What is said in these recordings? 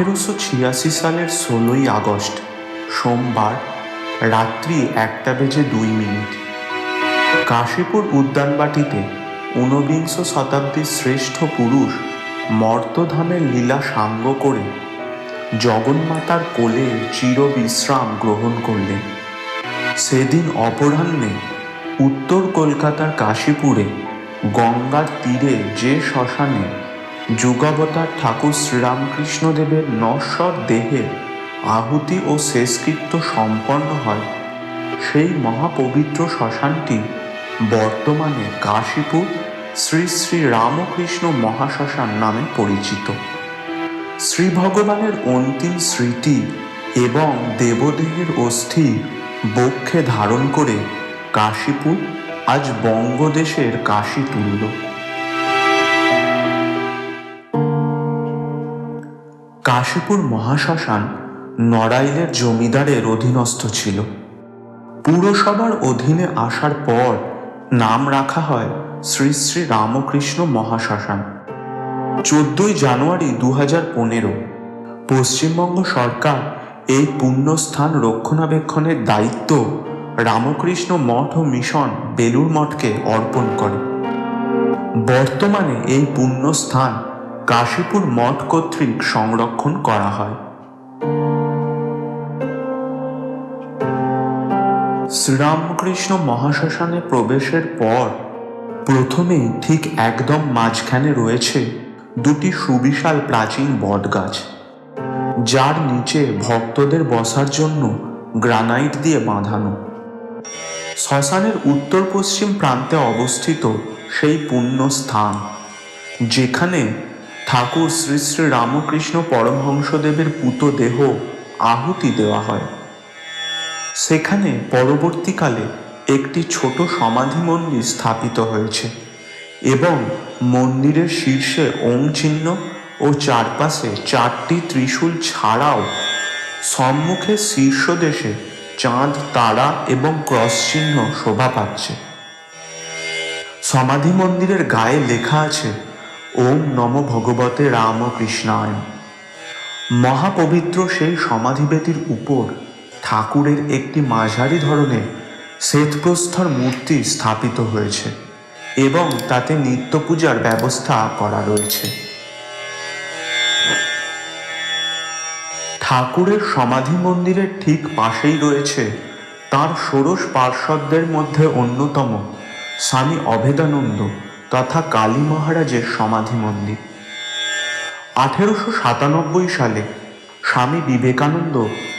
আঠেরোশো ছিয়াশি সালের ষোলোই আগস্ট, সোমবার, রাত্রি একটা বেজে দুই মিনিট। কাশীপুর উদ্যানবাটিতে ঊনবিংশ শতাব্দীর শ্রেষ্ঠ পুরুষ মর্তধামের লীলা সাঙ্গ করে জগন্মাতার কোলে চিরবিশ্রাম গ্রহণ করলেন। সেদিন অপরাহ্নে উত্তর কলকাতার কাশীপুরে গঙ্গার তীরে যে শ্মশানে যুগাবতার ঠাকুর শ্রীরামকৃষ্ণদেবের নশ্বর দেহের আহুতি ও শেষকৃত্য সম্পন্ন হয়। সেই মহাপবিত্র শ্মশানটি বর্তমানে কাশীপুর শ্রী শ্রী রামকৃষ্ণ মহাশ্মশান নামে পরিচিত। শ্রী ভগবানের অন্তিম স্মৃতি এবং দেবদেহের অস্থি বক্ষে ধারণ করে কাশীপুর আজ বঙ্গদেশের কাশী তুল্য। কাশীপুর মহাশ্মশান নড়াইলের জমিদারের অধীনস্থ ছিল। পুরসভার অধীনে আসার পর নাম রাখা হয় শ্রী শ্রী রামকৃষ্ণ মহাশ্মশান। চোদ্দই জানুয়ারি দু হাজার পনেরো পশ্চিমবঙ্গ সরকার এই পুণ্যস্থান রক্ষণাবেক্ষণের দায়িত্ব রামকৃষ্ণ মঠ ও মিশন বেলুর মঠকে অর্পণ করে। বর্তমানে এই পুণ্যস্থান কাশীপুর মঠ কর্তৃক সংরক্ষণ করা হয়। শ্রীরামকৃষ্ণ মহাশ্মশানে প্রবেশের পর প্রথমে ঠিক একদম মাঝখানে রয়েছে দুটি সুবিশাল প্রাচীন বটগাছ, যার নিচে ভক্তদের বসার জন্য গ্রানাইট দিয়ে বাঁধানো। শ্মশানের উত্তর পশ্চিম প্রান্তে অবস্থিত সেই পুণ্য স্থান যেখানে ঠাকুর শ্রী শ্রী রামকৃষ্ণ পরমহংসদেবের পুত দেহ আহুতি দেওয়া হয়। সেখানে পরবর্তীকালে একটি ছোট সমাধি মন্দির স্থাপিত হয়েছে এবং মন্দিরের শীর্ষে ওম চিহ্ন ও চারপাশে চারটি ত্রিশূল ছাড়াও সম্মুখে শীর্ষ দেশে চাঁদ, তারা এবং ক্রস চিহ্ন শোভা পাচ্ছে। সমাধি মন্দিরের গায়ে লেখা আছে ওম নম ভগবতে রামকৃষ্ণায়। মহাপবিত্র সেই সমাধিবেদির উপর ঠাকুরের একটি মাঝারি ধরনের শ্বেতপ্রস্তর মূর্তি স্থাপিত হয়েছে এবং তাতে নিত্য পূজার ব্যবস্থা করা রয়েছে। ঠাকুরের সমাধি মন্দিরের ঠিক পাশেই রয়েছে তার ষোড়শ পার্শ্বদের মধ্যে অন্যতম স্বামী অভেদানন্দ। তথা কালী মহারাজের সমাধি মন্দির আঠেরোশো সাতানব্বই সালে স্বামী বিবেকানন্দ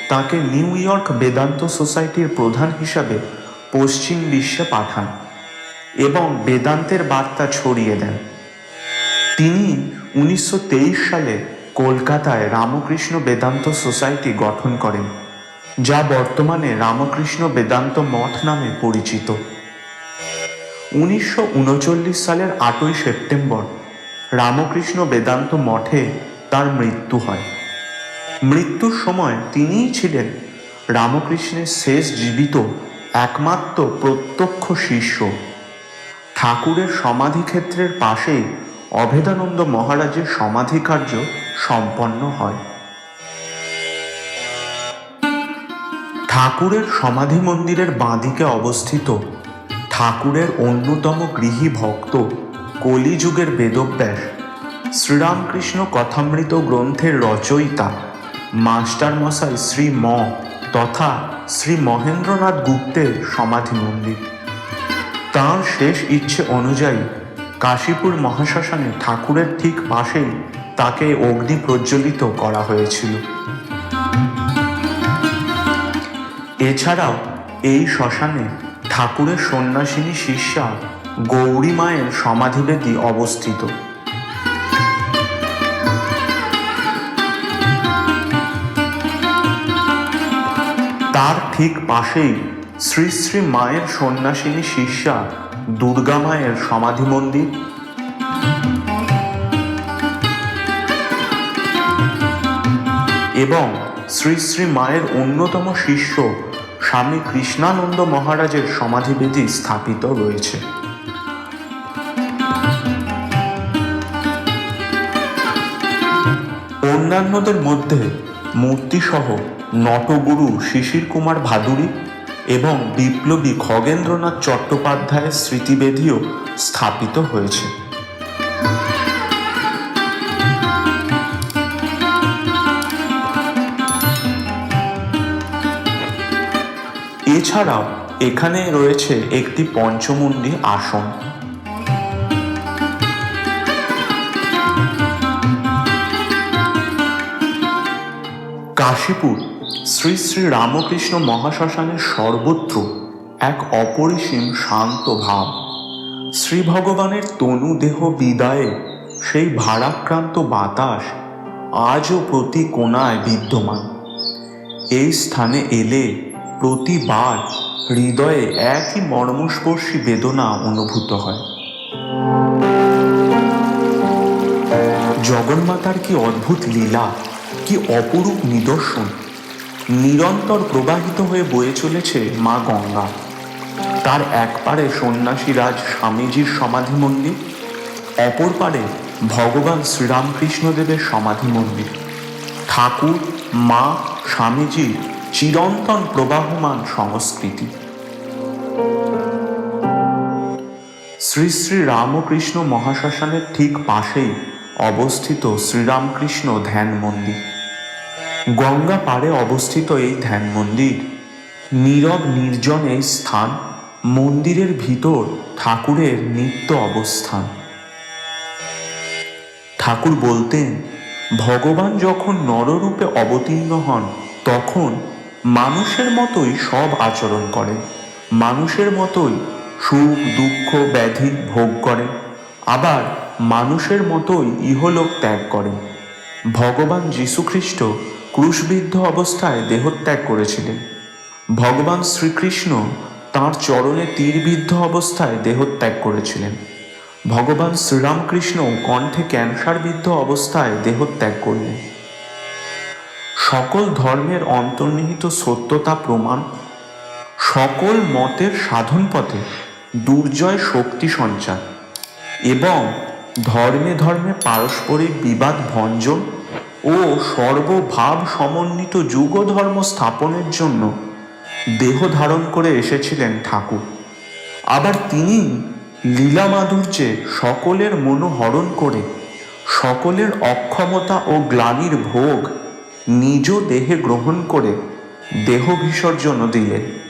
তাকে নিউ ইয়র্ক বেদান্ত সোসাইটির প্রধান হিসাবে পশ্চিম বিশ্বে পাঠান এবং বেদান্তের বার্তা ছড়িয়ে দেন। তিনি উনিশশো তেইশ সালে কলকাতায় রামকৃষ্ণ বেদান্ত সোসাইটি গঠন করেন, যা বর্তমানে রামকৃষ্ণ বেদান্ত মঠ নামে পরিচিত। উনিশশো উনচল্লিশ সালের আটই সেপ্টেম্বর রামকৃষ্ণ বেদান্ত মঠে তার মৃত্যু হয়। মৃত্যুর সময় তিনিই ছিলেন রামকৃষ্ণের শেষ জীবিত একমাত্র প্রত্যক্ষ শিষ্য। ঠাকুরের সমাধিক্ষেত্রের পাশেই অভেদানন্দ মহারাজের সমাধি কার্য সম্পন্ন হয়। ঠাকুরের সমাধি মন্দিরের বাঁদিকে অবস্থিত ঠাকুরের অন্যতম গৃহী ভক্ত কলিযুগের বেদব্যাস, শ্রীরামকৃষ্ণ কথামৃত গ্রন্থের রচয়িতা মাস্টার মশাই শ্রী ম তথা শ্রী মহেন্দ্রনাথ গুপ্তের সমাধি মন্দির তাঁর শেষ ইচ্ছে অনুযায়ী কাশীপুর মহাশ্মশানে ঠাকুরের ঠিক পাশেই তাকে অগ্নি প্রজ্বলিত করা হয়েছিল। এছাড়াও এই শ্মশানে ঠাকুরের সন্ন্যাসিনী শিষ্যা গৌরী মায়ের সমাধিবেদী অবস্থিত। তার ঠিক পাশেই শ্রী শ্রী মায়ের সন্ন্যাসিনী শিষ্যা দুর্গা মায়ের সমাধি মন্দির। এবং শ্রী শ্রী মায়ের অন্যতম শিষ্য স্বামী কৃষ্ণানন্দ মহারাজের সমাধিবেদী স্থাপিত রয়েছে। অন্যান্যদের মধ্যে মূর্তিসহ নটগুরু শিশির কুমার ভাদুরী এবং বিপ্লবী খগেন্দ্রনাথ চট্টোপাধ্যায়ের স্মৃতিবেদিও স্থাপিত হয়েছে। এছাড়াও এখানে রয়েছে একটি পঞ্চমুণ্ডী আসন। কাশীপুর, শ্রী শ্রী রামকৃষ্ণ মহাশ্মশানের সর্বত্র এক অপরিসীম শান্ত ভাব। শ্রী ভগবানের তনু দেহ বিদায়ে সেই ভারাক্রান্ত বাতাস আজও প্রতি কোনায় বিদ্যমান। এই স্থানে এলে প্রতিবার হৃদয়ে একই মর্মস্পর্শী বেদনা অনুভূত হয়। জগন্মাতার কি অদ্ভুত লীলা, কি অপরূপ নিদর্শন। নিরন্তর প্রবাহিত হয়ে বয়ে চলেছে মা গঙ্গা। তার এক পারে সন্ন্যাসী রাজ স্বামীজির সমাধি মন্দির, অপর পারে ভগবান শ্রীরামকৃষ্ণদেবের সমাধি মন্দির। ঠাকুর, মা স্বামীজির চিরন্তন প্রবাহমান সংস্কৃতি। শ্রী শ্রী রামকৃষ্ণ মহাশ্মশানের ঠিক পাশেই অবস্থিত শ্রীরামকৃষ্ণ ধ্যান মন্দির। গঙ্গা পাড়ে অবস্থিত এই ধ্যান মন্দির নীরব নির্জন এই স্থান, মন্দিরের ভিতর ঠাকুরের নিত্য অবস্থান। ঠাকুর বলতেন, ভগবান যখন নররূপে অবতীর্ণ হন, তখন মানুষের মতোই সব আচরণ করে। মানুষের মতোই সুখ, দুঃখ, ব্যাধি ভোগ করে। আবার মানুষের মতোই ইহলোক ত্যাগ করেন ভগবান যীশুখ্রিস্ট ক্রুশবিদ্ধ অবস্থায় দেহত্যাগ করেছিলেন। ভগবান শ্রীকৃষ্ণ তাঁর চরণে তীরবিদ্ধ অবস্থায় দেহত্যাগ করেছিলেন। ভগবান শ্রীরামকৃষ্ণ কণ্ঠে ক্যান্সারবিদ্ধ অবস্থায় দেহত্যাগ করলেন। সকল ধর্মের অন্তর্নিহিত সত্যতা প্রমাণ, সকল মতের সাধন পথে দুর্জয় শক্তি সঞ্চার এবং ধর্মে ধর্মে পারস্পরিক বিবাদ ভঞ্জন ও সর্বভাব সমন্বিত যুগ ধর্ম স্থাপনের জন্য দেহ ধারণ করে এসেছিলেন ঠাকুর। আবার তিনি লীলা মাধুর্যে সকলের মনোহরণ করে সকলের অক্ষমতা ও গ্লানির ভোগ নিজ দেহে গ্রহণ করে দেহ বিসর্জন দিলেন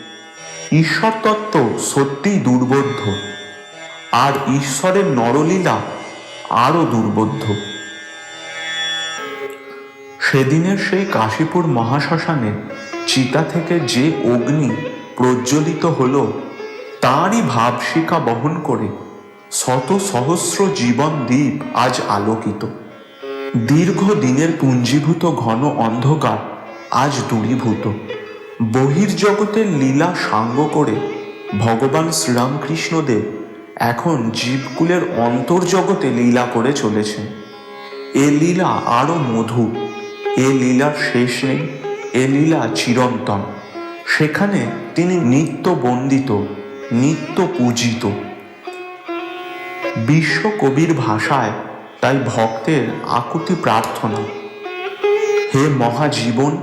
ঈশ্বর তত্ত্ব সত্যিই দুর্বোধ্য। আর ঈশ্বরের নরলীলা আরও দুর্বোধ্য। সেদিনের সেই কাশীপুর মহাশ্মশানে চিতা থেকে যে অগ্নি প্রজ্বলিত হলো, তাঁরই ভাবশিকা বহন করে শত সহস্র জীবন দ্বীপ আজ আলোকিত। দীর্ঘ দিনের পুঞ্জীভূত ঘন অন্ধকার আজ দূরীভূত। বহির্জগতের লীলা সাঙ্গ করে ভগবান শ্রীরামকৃষ্ণদেব এখন জীবকুলের অন্তর্জগতে লীলা করে চলেছেন। এ লীলা আরও মধু এ লীলার শেষ নেই, এ লীলা চিরন্তন। সেখানে তিনি নিত্য বন্দিত, নিত্য পূজিত। বিশ্ব কবির ভাষায় তাই ভক্তের আকুতি প্রার্থনা। হে মহাজীবন,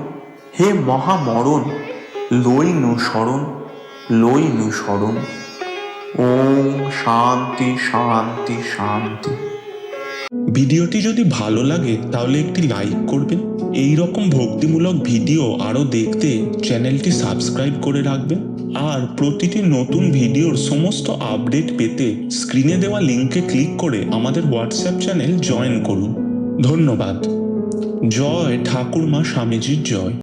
হে মহামরণ, লই নু স্মরণ লই নু স্মরণ ওম শান্তি শান্তি শান্তি। ভিডিওটি যদি ভালো লাগে, তাহলে একটি লাইক করবেন। এই রকম ভক্তিমূলক ভিডিও আরও দেখতে চ্যানেলটি সাবস্ক্রাইব করে রাখবেন। আর প্রতিটি নতুন ভিডিওর সমস্ত আপডেট পেতে স্ক্রিনে দেওয়া লিঙ্কে ক্লিক করে আমাদের হোয়াটসঅ্যাপ চ্যানেল জয়েন করুন। ধন্যবাদ। জয় ঠাকুর মা স্বামীজির জয়।